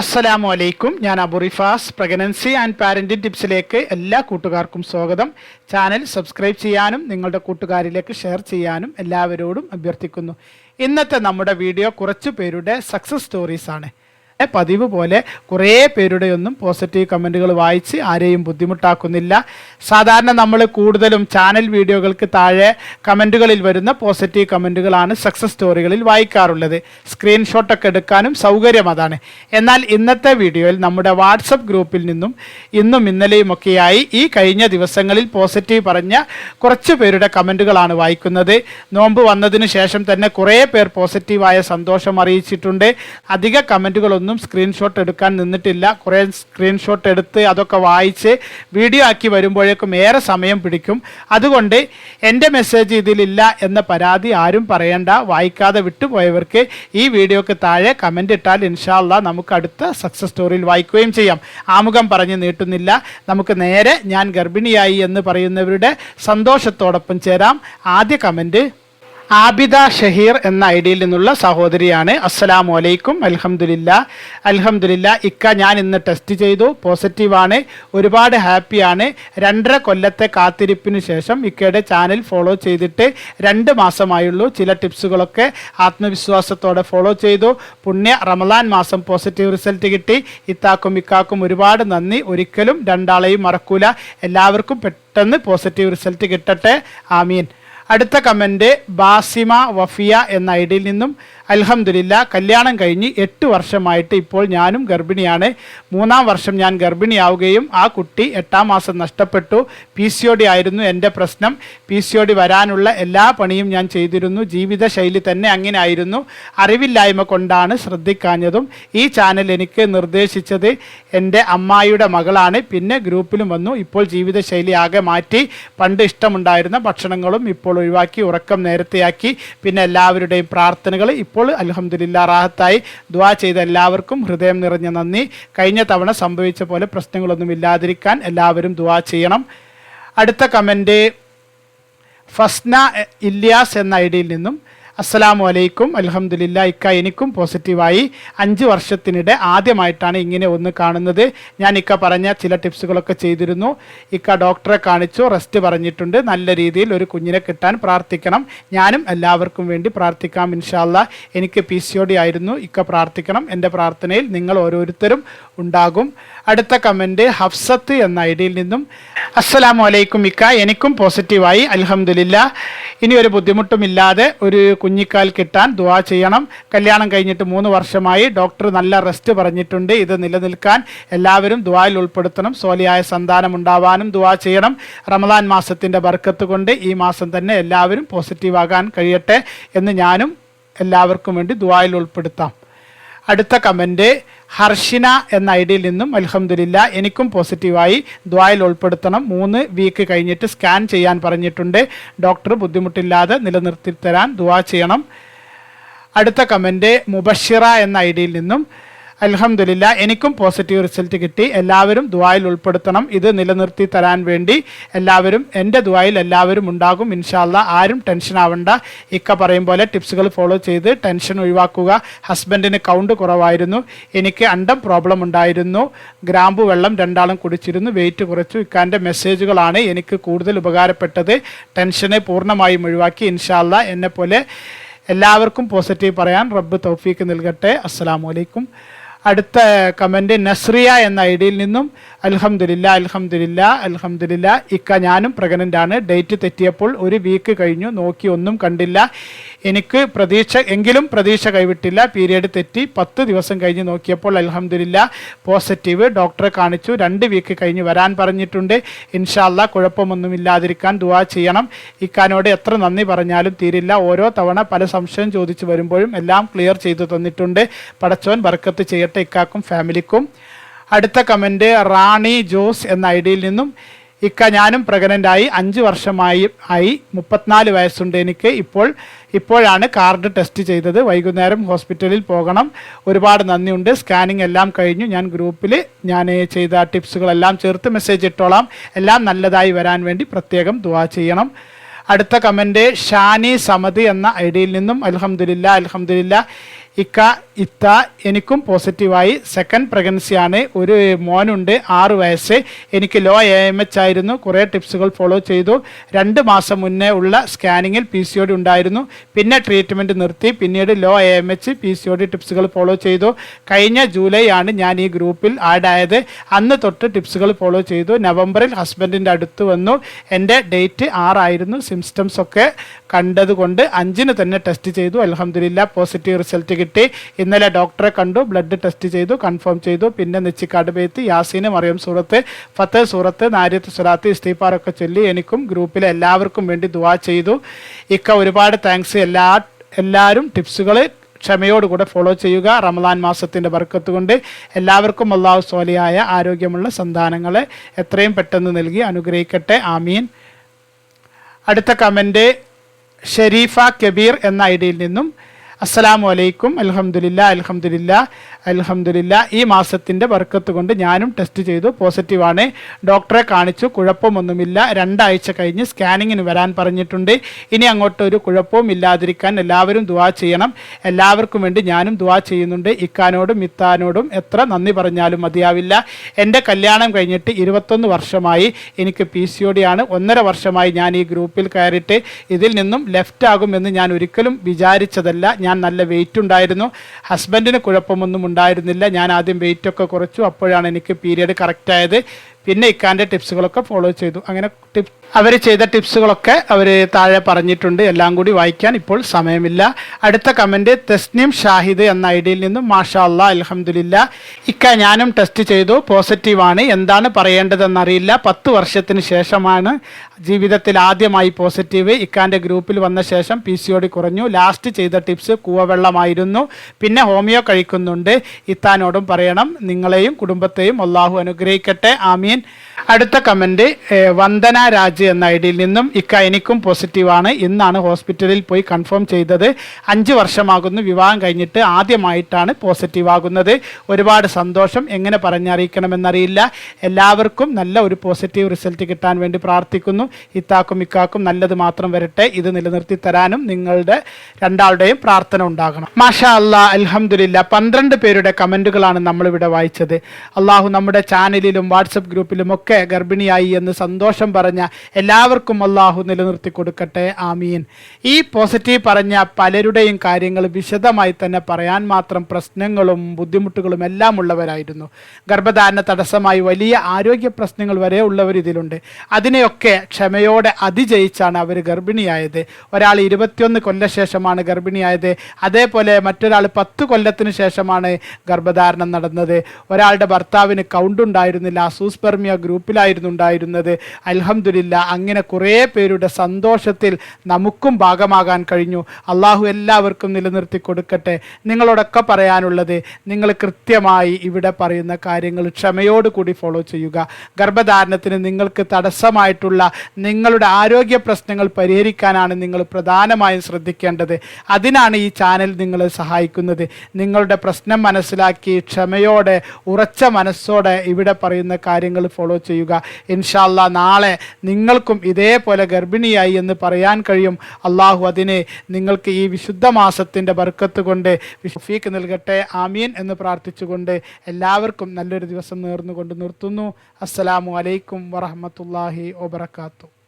അസ്സലാമു അലൈക്കും. ഞാൻ അബുറിഫാസ് പ്രഗ്നൻസി ആൻഡ് പാരന്റിംഗ് ടിപ്സിലേക്ക് എല്ലാ കൂട്ടുകാർക്കും സ്വാഗതം. ചാനൽ സബ്സ്ക്രൈബ് ചെയ്യാനും നിങ്ങളുടെ കൂട്ടുകാരിലേക്ക് ഷെയർ ചെയ്യാനും എല്ലാവരോടും അഭ്യർത്ഥിക്കുന്നു. ഇന്നത്തെ നമ്മുടെ വീഡിയോ കുറച്ചു പേരുടെ സക്സസ് സ്റ്റോറീസ് ആണ് പതിവ് പോലെ കുറേ പേരുടെ ഒന്നും പോസിറ്റീവ് കമന്റുകൾ വായിച്ച് ആരെയും ബുദ്ധിമുട്ടാക്കുന്നില്ല. സാധാരണ നമ്മൾ കൂടുതലും ചാനൽ വീഡിയോകൾക്ക് താഴെ കമന്റുകളിൽ വരുന്ന പോസിറ്റീവ് കമന്റുകളാണ് സക്സസ് സ്റ്റോറികളിൽ വായിക്കാറുള്ളത്. സ്ക്രീൻഷോട്ടൊക്കെ എടുക്കാനും സൗകര്യം അതാണ്. എന്നാൽ ഇന്നത്തെ വീഡിയോയിൽ നമ്മുടെ വാട്സപ്പ് ഗ്രൂപ്പിൽ നിന്നും ഇന്നും ഇന്നലെയുമൊക്കെയായി ഈ കഴിഞ്ഞ ദിവസങ്ങളിൽ പോസിറ്റീവ് പറഞ്ഞ കുറച്ച് പേരുടെ കമന്റുകളാണ് വായിക്കുന്നത്. നോമ്പ് വന്നതിന് ശേഷം തന്നെ കുറേ പേർ പോസിറ്റീവായ സന്തോഷം അറിയിച്ചിട്ടുണ്ട്. അധിക കമന്റുകളൊന്നും സ്ക്രീൻഷോട്ട് എടുക്കാൻ നിന്നിട്ടില്ല. കുറേ സ്ക്രീൻഷോട്ട് എടുത്ത് അതൊക്കെ വായിച്ച് വീഡിയോ ആക്കി വരുമ്പോഴേക്കും ഏറെ സമയം പിടിക്കും. അതുകൊണ്ട് എന്റെ മെസ്സേജ് ഇതിലില്ല എന്ന പരാതി ആരും പറയണ്ട. വായിക്കാതെ വിട്ടുപോയവർക്ക് ഈ വീഡിയോക്ക് താഴെ കമന്റ് ഇട്ടാൽ ഇൻഷാല്ല നമുക്ക് അടുത്ത സക്സസ് സ്റ്റോറിയിൽ വായിക്കുകയും ചെയ്യാം. ആമുഖം പറഞ്ഞ് നീട്ടുന്നില്ല. നമുക്ക് നേരെ ഞാൻ ഗർഭിണിയായി എന്ന് പറയുന്നവരുടെ സന്തോഷത്തോടൊപ്പം ചേരാം. ആദ്യ കമന്റ് ആബിദ ഷഹീർ എന്ന ഐ ഡിയിൽ നിന്നുള്ള സഹോദരിയാണ്. അസ്സലാമു അലൈക്കും. അൽഹംദുലില്ല. അൽഹംദുലില്ല. ഇക്ക ഞാൻ ഇന്ന് ടെസ്റ്റ് ചെയ്തു. പോസിറ്റീവാണ് ഒരുപാട് ഹാപ്പിയാണ് രണ്ടര കൊല്ലത്തെ കാത്തിരിപ്പിന് ശേഷം ഇക്കയുടെ ചാനൽ ഫോളോ ചെയ്തിട്ട് രണ്ട് മാസമായുള്ളൂ. ചില ടിപ്സുകളൊക്കെ ആത്മവിശ്വാസത്തോടെ ഫോളോ ചെയ്തു. പുണ്യ റമദാൻ മാസം പോസിറ്റീവ് റിസൾട്ട് കിട്ടി. ഇത്താക്കും ഇക്കാക്കും ഒരുപാട് നന്ദി. ഒരിക്കലും രണ്ടാളെയും മറക്കൂല. എല്ലാവർക്കും പെട്ടെന്ന് പോസിറ്റീവ് റിസൾട്ട് കിട്ടട്ടെ. ആമീൻ. അടുത്ത കമന്റ് ബാസിമ വഫിയ എന്ന ഐ ഡിയിൽ നിന്നും അൽഹംദുലില്ല കല്യാണം കഴിഞ്ഞ് എട്ട് വർഷമായിട്ട് ഇപ്പോൾ ഞാനും ഗർഭിണിയാണ്. മൂന്നാം വർഷം ഞാൻ ഗർഭിണിയാവുകയും ആ കുട്ടി എട്ടാം മാസം നഷ്ടപ്പെട്ടു. പി സി ഒ ഡി ആയിരുന്നു എന്റെ പ്രശ്നം. പി സി ഒ ഡി വരാനുള്ള എല്ലാ പണിയും ഞാൻ ചെയ്തിരുന്നു. ജീവിതശൈലി തന്നെ അങ്ങനെ ആയിരുന്നു അറിവില്ലായ്മ കൊണ്ടാണ് ശ്രദ്ധിക്കാഞ്ഞതും ഈ ചാനൽ എനിക്ക് നിർദ്ദേശിച്ചത് എന്റെ അമ്മായിയുടെ മകളാണ്. പിന്നെ ഗ്രൂപ്പിലും വന്നു. ഇപ്പോൾ ജീവിതശൈലി ആകെ മാറ്റി. പണ്ട് ഇഷ്ടമുണ്ടായിരുന്ന ഭക്ഷണങ്ങളും ഇപ്പോൾ ഒഴിവാക്കി ഉറക്കം നേരത്തെയാക്കി. പിന്നെ എല്ലാവരുടെയും പ്രാർത്ഥനകൾ ഇപ്പോൾ അലഹമ്മദില്ല റാഹത്തായി ദ്വാ ചെയ്ത എല്ലാവർക്കും ഹൃദയം നിറഞ്ഞ നന്ദി. കഴിഞ്ഞ തവണ സംഭവിച്ച പോലെ പ്രശ്നങ്ങളൊന്നും ഇല്ലാതിരിക്കാൻ എല്ലാവരും ദ്വാ ചെയ്യണം. അടുത്ത കമന്റ് ഫസ്ന ഇല്യാസ് എന്ന ഐ ഡിയിൽ നിന്നും അസ്സലാമു അലൈക്കും അലഹമുല്ല ഇക്ക എനിക്കും പോസിറ്റീവായി. അഞ്ച് വർഷത്തിനിടെ ആദ്യമായിട്ടാണ് ഇങ്ങനെ ഒന്ന് കാണുന്നത്. ഞാൻ ഇക്ക പറഞ്ഞ ചില ടിപ്സുകളൊക്കെ ചെയ്തിരുന്നു. ഇക്ക ഡോക്ടറെ കാണിച്ചു റെസ്റ്റ് പറഞ്ഞിട്ടുണ്ട്. നല്ല രീതിയിൽ ഒരു കുഞ്ഞിനെ കിട്ടാൻ പ്രാർത്ഥിക്കണം. ഞാനും എല്ലാവർക്കും വേണ്ടി പ്രാർത്ഥിക്കാം ഇൻഷാല്ല എനിക്ക് പി സി ഒ ഡി ആയിരുന്നു. ഇക്ക പ്രാർത്ഥിക്കണം. എന്റെ പ്രാർത്ഥനയിൽ നിങ്ങൾ ഓരോരുത്തരും ഉണ്ടാകും. അടുത്ത കമന്റ് ഹഫ്സത്ത് എന്ന ഐഡിയിൽ ഡിയിൽ നിന്നും അസ്സലാമു അലൈക്കും ഇക്ക എനിക്കും പോസിറ്റീവായി. അലഹമുല്ല ഇനി ഒരു ബുദ്ധിമുട്ടുമില്ലാതെ ഒരു കുഞ്ഞിക്കാൽ കിട്ടാൻ ദുവാ ചെയ്യണം. കല്യാണം കഴിഞ്ഞിട്ട് മൂന്ന് വർഷമായി ഡോക്ടർ നല്ല റെസ്റ്റ് പറഞ്ഞിട്ടുണ്ട്. ഇത് നിലനിൽക്കാൻ എല്ലാവരും ദുവായിൽ ഉൾപ്പെടുത്തണം. സോലിയായ സന്താനം ഉണ്ടാവാനും ദുവാ ചെയ്യണം. റമദാൻ മാസത്തിന്റെ ബർക്കത്ത് കൊണ്ട് ഈ മാസം തന്നെ എല്ലാവരും പോസിറ്റീവ് ആകാൻ കഴിയട്ടെ എന്ന് ഞാനും എല്ലാവർക്കും വേണ്ടി ദുവായിൽ ഉൾപ്പെടുത്താം. അടുത്ത കമന്റ് ഹർഷിന എന്ന ഐ ഡിയിൽ നിന്നും അൽഹംദുലില്ല എനിക്കും പോസിറ്റീവായി ദ്വായിൽ ഉൾപ്പെടുത്തണം. മൂന്ന് വീക്ക് കഴിഞ്ഞിട്ട് സ്കാൻ ചെയ്യാൻ പറഞ്ഞിട്ടുണ്ട്. ഡോക്ടർ ബുദ്ധിമുട്ടില്ലാതെ നിലനിർത്തി തരാൻ ദ്വാ ചെയ്യണം. അടുത്ത കമന്റ് മുബഷിറ എന്ന ഐ ഡിയിൽ നിന്നും അൽഹംദുലില്ല എനിക്കും പോസിറ്റീവ് റിസൾട്ട് കിട്ടി. എല്ലാവരും ദുബായിൽ ഉൾപ്പെടുത്തണം. ഇത് നിലനിർത്തി തരാൻ വേണ്ടി എല്ലാവരും എന്റെ ദുബായിൽ എല്ലാവരും ഉണ്ടാകും. ഇൻഷാല്ല ആരും ടെൻഷൻ ആവണ്ട. ഇക്ക പറയും പോലെ ടിപ്സുകൾ ഫോളോ ചെയ്ത് ടെൻഷൻ ഒഴിവാക്കുക. ഹസ്ബൻഡിന് കൗണ്ട് കുറവായിരുന്നു. എനിക്ക് അണ്ടം പ്രോബ്ലം ഉണ്ടായിരുന്നു. ഗ്രാമ്പു വെള്ളം രണ്ടാളും കുടിച്ചിരുന്നു. വെയിറ്റ് കുറച്ചു. ഇക്കാന്റെ മെസ്സേജുകളാണ് എനിക്ക് കൂടുതൽ ഉപകാരപ്പെട്ടത്. ടെൻഷനെ പൂർണമായും ഒഴിവാക്കി. ഇൻഷാല്ല എന്നെപ്പോലെ എല്ലാവർക്കും പോസിറ്റീവ് പറയാൻ റബ്ബ് തൗഫീക്ക് നൽകട്ടെ. അസ്സാം അലൈക്കും. അടുത്ത കമന്റ് നസ്രിയ എന്ന ഐ ഡിയിൽ നിന്നും അൽഹംദില്ല അൽഹംദില്ല അൽഹംദില്ല ഇക്ക ഞാനും പ്രഗ്നന്റ് ആണ് ഡേറ്റ് തെറ്റിയപ്പോൾ ഒരു വീക്ക് കഴിഞ്ഞു. നോക്കി ഒന്നും കണ്ടില്ല. എനിക്ക് പ്രതീക്ഷ എങ്കിലും പ്രതീക്ഷ കൈവിട്ടില്ല. പീരീഡ് തെറ്റി പത്ത് ദിവസം കഴിഞ്ഞ് നോക്കിയപ്പോൾ അലഹമില്ല പോസിറ്റീവ്. ഡോക്ടറെ കാണിച്ചു. രണ്ട് വീക്ക് കഴിഞ്ഞ് വരാൻ പറഞ്ഞിട്ടുണ്ട്. ഇൻഷാല്ല കുഴപ്പമൊന്നുമില്ലാതിരിക്കാൻ ദുവാ ചെയ്യണം. ഇക്കാനോട് എത്ര നന്ദി പറഞ്ഞാലും തീരില്ല. ഓരോ തവണ പല സംശയം ചോദിച്ചു വരുമ്പോഴും എല്ലാം ക്ലിയർ ചെയ്തു തന്നിട്ടുണ്ട്. പടച്ചോൻ ബർക്കത്ത് ചെയ്യട്ടെ ഇക്കാക്കും ഫാമിലിക്കും അടുത്ത കമന്റ് റാണി ജോസ് എന്ന ഐ ഡിയിൽ നിന്നും ഇക്ക ഞാനും പ്രഗ്നന്റായി അഞ്ച് വർഷമായി ആയി മുപ്പത്തിനാല് വയസ്സുണ്ട് എനിക്ക് ഇപ്പോൾ. ഇപ്പോഴാണ് കാർഡ് ടെസ്റ്റ് ചെയ്തത്. വൈകുന്നേരം ഹോസ്പിറ്റലിൽ പോകണം. ഒരുപാട് നന്ദിയുണ്ട്. സ്കാനിങ് എല്ലാം കഴിഞ്ഞു. ഞാൻ ഗ്രൂപ്പിൽ ഞാൻ ചെയ്ത ടിപ്സുകളെല്ലാം ചേർത്ത് മെസ്സേജ് ഇട്ടോളാം. എല്ലാം നല്ലതായി വരാൻ വേണ്ടി പ്രത്യേകം ദുവാ ചെയ്യണം. അടുത്ത കമന്റ് ഷാനി സമതി എന്ന ഐ ഡിയിൽ നിന്നും അലഹമുല്ല അൽഹംദുലില്ല. ഇക്ക ഇത്ത എനിക്കും പോസിറ്റീവായി സെക്കൻഡ് പ്രഗ്നൻസിയാണ് ഒരു മോനുണ്ട് ആറ് വയസ്സ്. എനിക്ക് ലോ എ എം എച്ച് ആയിരുന്നു. കുറേ ടിപ്സുകൾ ഫോളോ ചെയ്തു. രണ്ട് മാസം മുന്നേ ഉള്ള സ്കാനിങ്ങിൽ പി സി ഒ ഉണ്ടായിരുന്നു. പിന്നെ ട്രീറ്റ്മെന്റ് നിർത്തി. പിന്നീട് low A M H P C O ടിപ്സുകൾ follow ചെയ്തു. കഴിഞ്ഞ ജൂലൈ ആണ് ഞാൻ ഈ ഗ്രൂപ്പിൽ ആഡ് ആയത്. അന്ന് തൊട്ട് ടിപ്സുകൾ ഫോളോ ചെയ്തു. നവംബറിൽ ഹസ്ബൻഡിന്റെ അടുത്ത് വന്നു. എന്റെ ഡേറ്റ് ആറായിരുന്നു. സിംസ്റ്റംസ് ഒക്കെ കണ്ടതുകൊണ്ട് അഞ്ചിന് തന്നെ ടെസ്റ്റ് ചെയ്തു. അലഹമില്ല പോസിറ്റീവ് റിസൾട്ട് കിട്ടി. ഇന്നലെ ഡോക്ടറെ കണ്ടു ബ്ലഡ് ടെസ്റ്റ് ചെയ്തു കൺഫേം ചെയ്തു. പിന്നെ നെച്ചിക്കാട് ബേത്ത് യാസീന് മറിയം സൂറത്ത് ഫത്തെ സൂറത്ത് നാര്യത്ത് സുലാത്ത് ഇസ്തീഫാറൊക്കെ ചൊല്ലി എനിക്കും ഗ്രൂപ്പിലെ എല്ലാവർക്കും വേണ്ടി ദുവാ ചെയ്തു. ഇക്ക ഒരുപാട് താങ്ക്സ്. എല്ലാ എല്ലാവരും ടിപ്സുകൾ ക്ഷമയോടുകൂടെ ഫോളോ ചെയ്യുക. റമദാൻ മാസത്തിന്റെ ബർക്കത്ത് കൊണ്ട് എല്ലാവർക്കും അള്ളാഹു സോലിയായ ആരോഗ്യമുള്ള സന്താനങ്ങളെ എത്രയും പെട്ടെന്ന് നൽകി അനുഗ്രഹിക്കട്ടെ. ആമീൻ. അടുത്ത കമന്റ് ഷെരീഫ കബീർ എന്ന ഐ ഡിയിൽ നിന്നും അസ്സലാമു അലൈക്കും. അലഹമുല്ല അലഹമുല്ല അലഹമുല്ല ഈ മാസത്തിന്റെ വർക്കത്ത് കൊണ്ട് ഞാനും ടെസ്റ്റ് ചെയ്തു. പോസിറ്റീവാണ് ഡോക്ടറെ കാണിച്ചു. കുഴപ്പമൊന്നുമില്ല. രണ്ടാഴ്ച കഴിഞ്ഞ് സ്കാനിങ്ങിന് വരാൻ പറഞ്ഞിട്ടുണ്ട്. ഇനി അങ്ങോട്ട് ഒരു കുഴപ്പവും ഇല്ലാതിരിക്കാൻ എല്ലാവരും ദുവാ ചെയ്യണം. എല്ലാവർക്കും വേണ്ടി ഞാനും ദുവാ ചെയ്യുന്നുണ്ട്. ഇക്കാനോടും മിത്താനോടും എത്ര നന്ദി പറഞ്ഞാലും മതിയാവില്ല. എന്റെ കല്യാണം കഴിഞ്ഞിട്ട് ഇരുപത്തൊന്ന് വർഷമായി. എനിക്ക് പി സി ഒ ആണ്. ഒന്നര വർഷമായി ഞാൻ ഈ ഗ്രൂപ്പിൽ കയറിയിട്ട് ഇതിൽ നിന്നും ലെഫ്റ്റ് ആകുമെന്ന് ഞാൻ ഒരിക്കലും വിചാരിച്ചതല്ല. ഞാൻ നല്ല വെയിറ്റ് ഉണ്ടായിരുന്നു. ഹസ്ബൻഡിന് കുഴപ്പമൊന്നും ഉണ്ടായിരുന്നില്ല. ഞാൻ ആദ്യം വെയിറ്റൊക്കെ കുറച്ചു. അപ്പോഴാണ് എനിക്ക് പീരിയഡ് കറക്റ്റ് ആയത്. പിന്നെ ഇക്കാന്റെ ടിപ്സുകളൊക്കെ ഫോളോ ചെയ്തു. അങ്ങനെ ടിപ്പ് അവർ ചെയ്ത ടിപ്സുകളൊക്കെ അവർ താഴെ പറഞ്ഞിട്ടുണ്ട്. എല്ലാം കൂടി വായിക്കാൻ ഇപ്പോൾ സമയമില്ല. അടുത്ത കമന്റ് തസ്നീം ഷാഹിദ് എന്ന ഐ ഡിയിൽ നിന്നും മാഷാ അല്ലാ അലഹമുല്ല ഇക്ക ഞാനും ടെസ്റ്റ് ചെയ്തു പോസിറ്റീവാണ് എന്താണ് പറയേണ്ടതെന്നറിയില്ല. പത്ത് വർഷത്തിന് ശേഷമാണ് ജീവിതത്തിൽ ആദ്യമായി പോസിറ്റീവ് ഇക്കാന്റെ ഗ്രൂപ്പിൽ വന്ന ശേഷം പി സി കുറഞ്ഞു. ലാസ്റ്റ് ചെയ്ത ടിപ്സ് കൂവവെള്ളമായിരുന്നു. പിന്നെ ഹോമിയോ കഴിക്കുന്നുണ്ട്. ഇത്താനോടും പറയണം. നിങ്ങളെയും കുടുംബത്തെയും അള്ളാഹു അനുഗ്രഹിക്കട്ടെ. ആമീൻ. അടുത്ത കമന്റ് വന്ദന രാജ് എന്ന ഐ ഡിയിൽ നിന്നും ഇക്ക എനിക്കും പോസിറ്റീവാണ്. ഇന്നാണ് ഹോസ്പിറ്റലിൽ പോയി കൺഫേം ചെയ്തത്. അഞ്ച് വർഷമാകുന്നു. വിവാഹം കഴിഞ്ഞിട്ട് ആദ്യമായിട്ടാണ് പോസിറ്റീവ് ആകുന്നത് ഒരുപാട് സന്തോഷം. എങ്ങനെ പറഞ്ഞറിയിക്കണമെന്നറിയില്ല എല്ലാവർക്കും നല്ല ഒരു പോസിറ്റീവ് റിസൾട്ട് കിട്ടാൻ വേണ്ടി പ്രാർത്ഥിക്കുന്നു. ഇത്താക്കും ഇക്കാക്കും നല്ലത് മാത്രം വരട്ടെ. ഇത് നിലനിർത്തി തരാനും നിങ്ങളുടെ രണ്ടാളുടെയും പ്രാർത്ഥന ഉണ്ടാകണം. മാഷാ അല്ലാ അൽഹംദുലില്ല. പന്ത്രണ്ട് പേരുടെ കമന്റുകളാണ് നമ്മളിവിടെ വായിച്ചത്. അള്ളാഹു നമ്മുടെ ചാനലിലും വാട്സപ്പ് ഗ്രൂപ്പിലും ഒക്കെ ഗർഭിണിയായി എന്ന് സന്തോഷം പറഞ്ഞ എല്ലാവർക്കും അള്ളാഹു നിലനിർത്തി കൊടുക്കട്ടെ. ആമീൻ. ഈ പോസിറ്റീവ് പറഞ്ഞ പലരുടെയും കാര്യങ്ങൾ വിശദമായി തന്നെ പറയാൻ മാത്രം പ്രശ്നങ്ങളും ബുദ്ധിമുട്ടുകളും എല്ലാം ഉള്ളവരായിരുന്നു. ഗർഭധാരണ തടസ്സമായി വലിയ ആരോഗ്യ പ്രശ്നങ്ങൾ വരെ ഉള്ളവർ ഇതിലുണ്ട്. അതിനെയൊക്കെ ക്ഷമയോടെ അതിജയിച്ചാണ് അവർ ഗർഭിണിയായത്. ഒരാൾ ഇരുപത്തിയൊന്ന് കൊല്ലശേഷമാണ് ഗർഭിണിയായത്. അതേപോലെ മറ്റൊരാൾ പത്ത് കൊല്ലത്തിന് ശേഷമാണ് ഗർഭധാരണം നടന്നത്. ഒരാളുടെ ഭർത്താവിന് കൗണ്ട് ഉണ്ടായിരുന്നില്ല. സൂസ്പെർമിയ ഗ്രൂപ്പിലായിരുന്നു ഉണ്ടായിരുന്നത്. അലഹമുല്ല അങ്ങനെ കുറേ പേരുടെ സന്തോഷത്തിൽ നമുക്കും ഭാഗമാകാൻ കഴിഞ്ഞു. അള്ളാഹു എല്ലാവർക്കും നിലനിർത്തി കൊടുക്കട്ടെ. നിങ്ങളോടൊക്കെ പറയാനുള്ളത് നിങ്ങൾ കൃത്യമായി ഇവിടെ പറയുന്ന കാര്യങ്ങൾ ക്ഷമയോടുകൂടി ഫോളോ ചെയ്യുക. ഗർഭധാരണത്തിന് നിങ്ങൾക്ക് തടസ്സമായിട്ടുള്ള നിങ്ങളുടെ ആരോഗ്യ പ്രശ്നങ്ങൾ പരിഹരിക്കാനാണ് നിങ്ങൾ പ്രധാനമായും ശ്രദ്ധിക്കേണ്ടത്. അതിനാണ് ഈ ചാനൽ നിങ്ങളെ സഹായിക്കുന്നത്. നിങ്ങളുടെ പ്രശ്നം മനസ്സിലാക്കി ക്ഷമയോടെ ഉറച്ച മനസ്സോടെ ഇവിടെ പറയുന്ന കാര്യങ്ങൾ ഫോളോ ചെയ്യുക. ഇൻഷാല്ല നാളെ നിങ്ങൾക്കും ഇതേപോലെ ഗർഭിണിയായി എന്ന് പറയാൻ കഴിയും. അള്ളാഹു അതിനെ നിങ്ങൾക്ക് ഈ വിശുദ്ധ മാസത്തിന്റെ ബർക്കത്ത് കൊണ്ട് ഫീക്ക് നൽകട്ടെ. ആമീൻ എന്ന് പ്രാർത്ഥിച്ചുകൊണ്ട് എല്ലാവർക്കും നല്ലൊരു ദിവസം നേർന്നുകൊണ്ട് നിർത്തുന്നു. അസ്സലാമു അലൈക്കും വറഹമത്തല്ലാഹി വബർക്കാത്തു